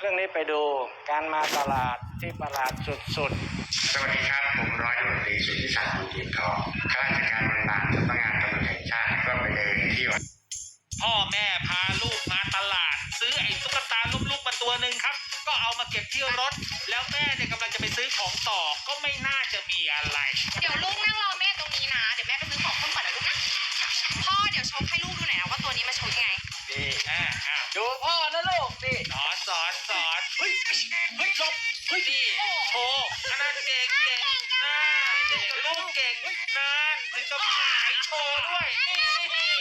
เรื่องนี้ไปดูการมาตลาดที่ประหลาดสุดสวัสดีครับ ผมร้อยตำรวจตรีสุทธิศักดิ์บุญเทียนทองข้าราชการบำนาญสำนักงานตำรวจแห่งชาติก็ไปเดินเที่ยวพ่อแม่พาลูกมาตลาด ซื้อไอ้ตุ๊กตาลูกๆมาตัวหนึ่งครับ ก็เอามาเก็บที่รถ แล้วแม่เนี่ยกำลังจะไปซื้อของต่อก็ไม่น่าจะมีอะไร เดี๋ยวลูกนั่งรอแม่ตรงนี้นะ เดี๋ยวแม่ไปซื้อของเพิ่มก่อนนะลูกนะ พ่อเดี๋ยวโชว์ให้ลูกดู ถึงกับหายโชว์ด้วย นี่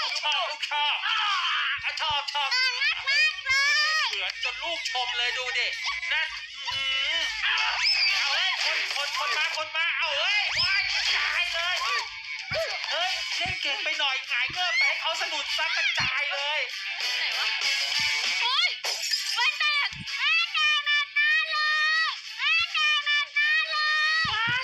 ลูกชอบลูกชอบอะชอบชอบเหมือนจนลูกชมเลยดูดินั่นอืมเอาเฮ้ยคนคนคนมาคนมา เอาเฮ้ยโอ๊ยตายเลย เฮ้ยเล่นเก่งไปหน่อยหงายเงือบไปให้เขาสะดุดซักกระจายเลยโอ๊ยแว่นแตกแว่นแตกหนักหน้าเลย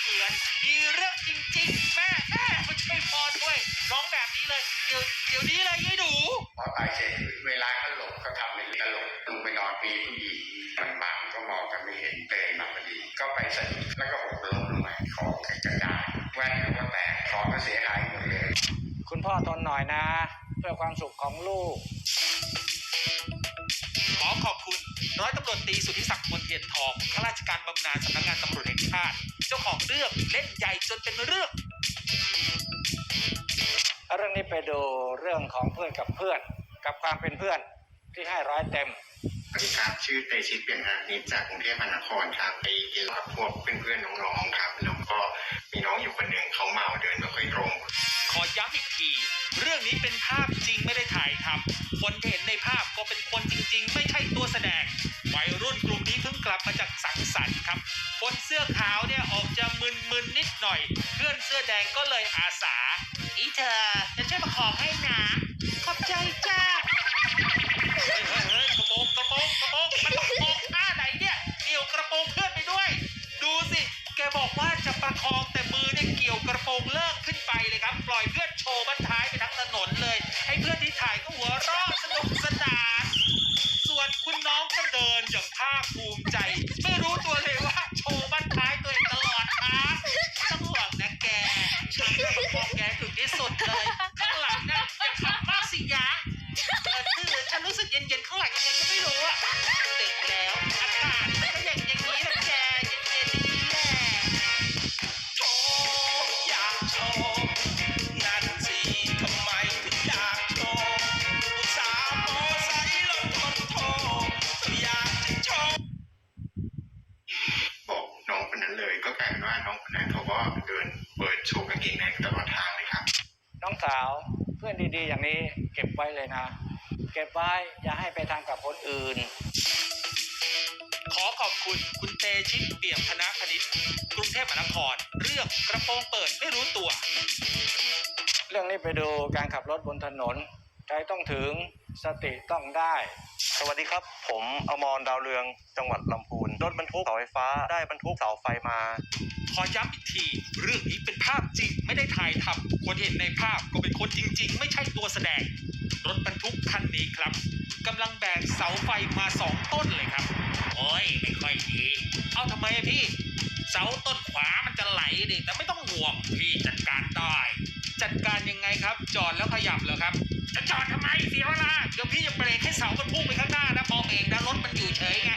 เหมือน มีเรื่องจริง ๆ แม่แม่มาช่วยพ่อด้วยร้องแบบนี้เลย เดี๋ยวเดี๋ยวนี้เลยยายหนูพอตายเสร็จเวลาเขาหลบก็ทำเป็นตลกลงไปนอนปีผู้หญิงมันบังก็มองกันไม่เห็นเตยมาพอดีก็ไปสะดุดแล้วก็หกล้มลงมาของกระจายแว่นก็แตกของก็เสียหายหมดเลย คุณพ่อทนหน่อยนะ เพื่อความสุขของลูก ขอขอบคุณ ร้อยตำรวจตรีสุทธิศักดิ์มนเทียนทองข้าราชการบำนาญสำนักงานตำรวจแห่งชาติ เจ้าของเรื่องเล่นใหญ่จนเป็นเรื่อง เรื่องนี้ไปดูเรื่องของเพื่อนกับเพื่อน กับความเป็นเพื่อนที่ให้ร้อยเต็มสวัสดีครับชื่อเตชิตเปี่ยมอานิจจากกรุงเทพมหานครครับไปกินกับพวกเพื่อนๆน้องๆครับแล้วก็มีน้องอยู่คนหนึ่งเขาเมาเดินไม่ค่อยตรงขอย้ำอีกที เรื่องนี้เป็นภาพจริงไม่ได้ถ่ายทำคนที่เห็นในภาพก็เป็นคนจริง ๆ ไม่ใช่ตัวแสดง วัยรุ่นกลุ่มนี้เพิ่งกลับมาจากสังสรรค์ครับ คนเสื้อขาวเนี่ยออกจะมึนๆนิดหน่อย เพื่อนเสื้อแดงก็เลยอาสา อีเธอจะช่วยประคองให้นะ ขอบใจจ้าเฮ้ยกระโปรงกระโปรงกระโปรงมันประคองท่าไหนเนี่ยเกี่ยวกระโปรงเพื่อนไปด้วย ดูสิ แกบอกว่าจะประคองแต่มือเนี่ยเกี่ยวกระโปรงเลิกขึ้นไปเลยครับ ปล่อยเพื่อนโชว์บันท้ายไปทั้งถนนเลย ให้เพื่อนที่ถ่ายก็หัวเราะ อะดึกแล้วอากาศมันก็อย่างอย่างนี้แหละแกเย็นๆอย่างนี้แหละโชว์อยากโชว์นั่นสิทำไมถึงอยากโชว์อุตส่าห์โมไซค์ลงทนโทก็อยากจะโชว์ บอกน้องคนนั้นเลยก็กลายเป็นว่าน้องคนนั้นเขาก็เดินเปิดโชว์กางเกงในตลอดทางเลยครับ น้องสาวเพื่อนดีๆ อย่างนี้เก็บไว้เลยนะ เก็บไว้อย่าให้ไปทำกับคนอื่น ขอขอบคุณคุณเตชิตเปี่ยมคณะคณิตกรุงเทพมหานคร เรื่องกระโปรงเปิดไม่รู้ตัว เรื่องนี้ไปดูการขับรถบนถนนใจต้องถึงสติต้องได้ สวัสดีครับ ผมอมรดาวเรืองจังหวัดลำพูน รถบรรทุกเสาไฟฟ้า ได้บรรทุกเสาไฟมา ขอย้ำอีกที เรื่องนี้เป็นภาพจริงไม่ได้ถ่ายทำคนเห็นในภาพก็เป็นคนจริง ๆ ไม่ใช่ตัวแสดง รถบรรทุกคันนี้ครับกำลังแบกเสาไฟมาสองต้นเลยครับ โอ้ยไม่ค่อยดี เอาทำไมอะพี่ เสาต้นขวามันจะไหลดิแต่ไม่ต้องห่วงพี่จัดการได้ จัดการยังไงครับ จอดแล้วขยับเหรอครับ จะจอดทำไมเสียเวลาเดี๋ยวพี่จะเบรกให้เสามันพุ่งไปข้างหน้านะพอเองนะรถมันอยู่เฉยไง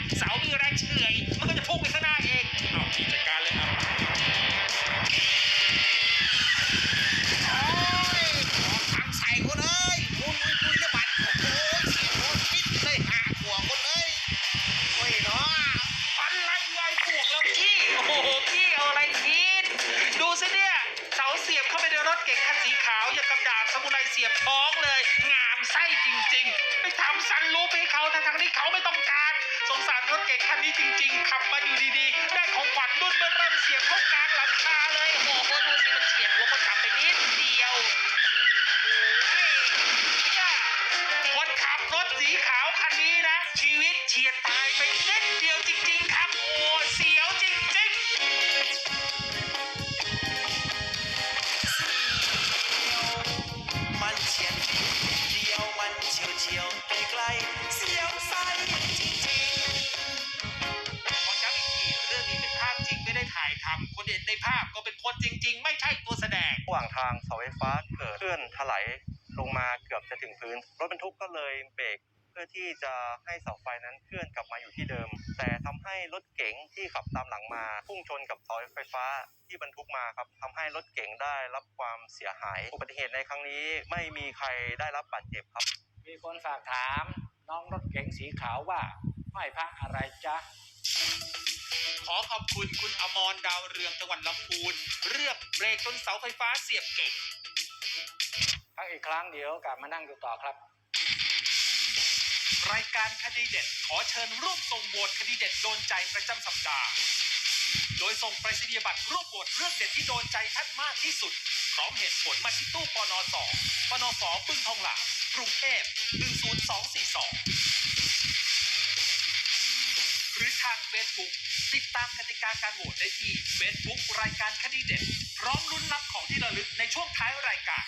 กับดาบสมุไรเสียบท้องเลย งามไส้จริง ๆ ไปทำซันลูปให้เขาทั้งๆที่เขาไม่ต้องการ สงสารรถเก๋งคันนี้จริง ๆ ขับมาอยู่ดีๆ ได้ของขวัญรุ่นเบอร์เริ่มเสียบเข้ากลางหลังคาเลยโอ้โห จริง ๆ ไม่ใช่ตัวแสดง ระหว่างทางเสาไฟฟ้าเกิดเคลื่อนถลายลงมาเกือบจะถึงพื้น รถบรรทุกก็เลยเบรกเพื่อที่จะให้เสาไฟนั้นเคลื่อนกลับมาอยู่ที่เดิม แต่ทำให้รถเก๋งที่ขับตามหลังมาพุ่งชนกับเสาไฟฟ้าที่บรรทุกมาครับทำให้รถเก๋งได้รับความเสียหาย อุบัติเหตุในครั้งนี้ไม่มีใครได้รับบาดเจ็บครับ มีคนฝากถามน้องรถเก๋งสีขาวว่า ห้อยพระอะไรจ๊ะขอขอบคุณคุณอมรดาวเรืองจังหวัดลำพูนเรื่องเบรกจนเสาไฟฟ้าเสียบเก่งพักอีกครั้งเดี๋ยวกลับมานั่งดูต่อครับ รายการคดีเด็ดขอเชิญร่วมส่งโหวตคดีเด็ดโดนใจประจำสัปดาห์ โดยส่งไปรษณียบัตรร่วมโหวตเรื่องเด็ดที่โดนใจท่านมากที่สุด พร้อมเหตุผลมาที่ตู้ปนสปนสปึ้งทองหลางกรุงเทพ10242หรือ ทาง Facebook ติดตามกติกาการโหวตได้ที่ Facebook รายการคดีเด็ด พร้อมลุ้นรับของที่ระลึกในช่วงท้ายรายการ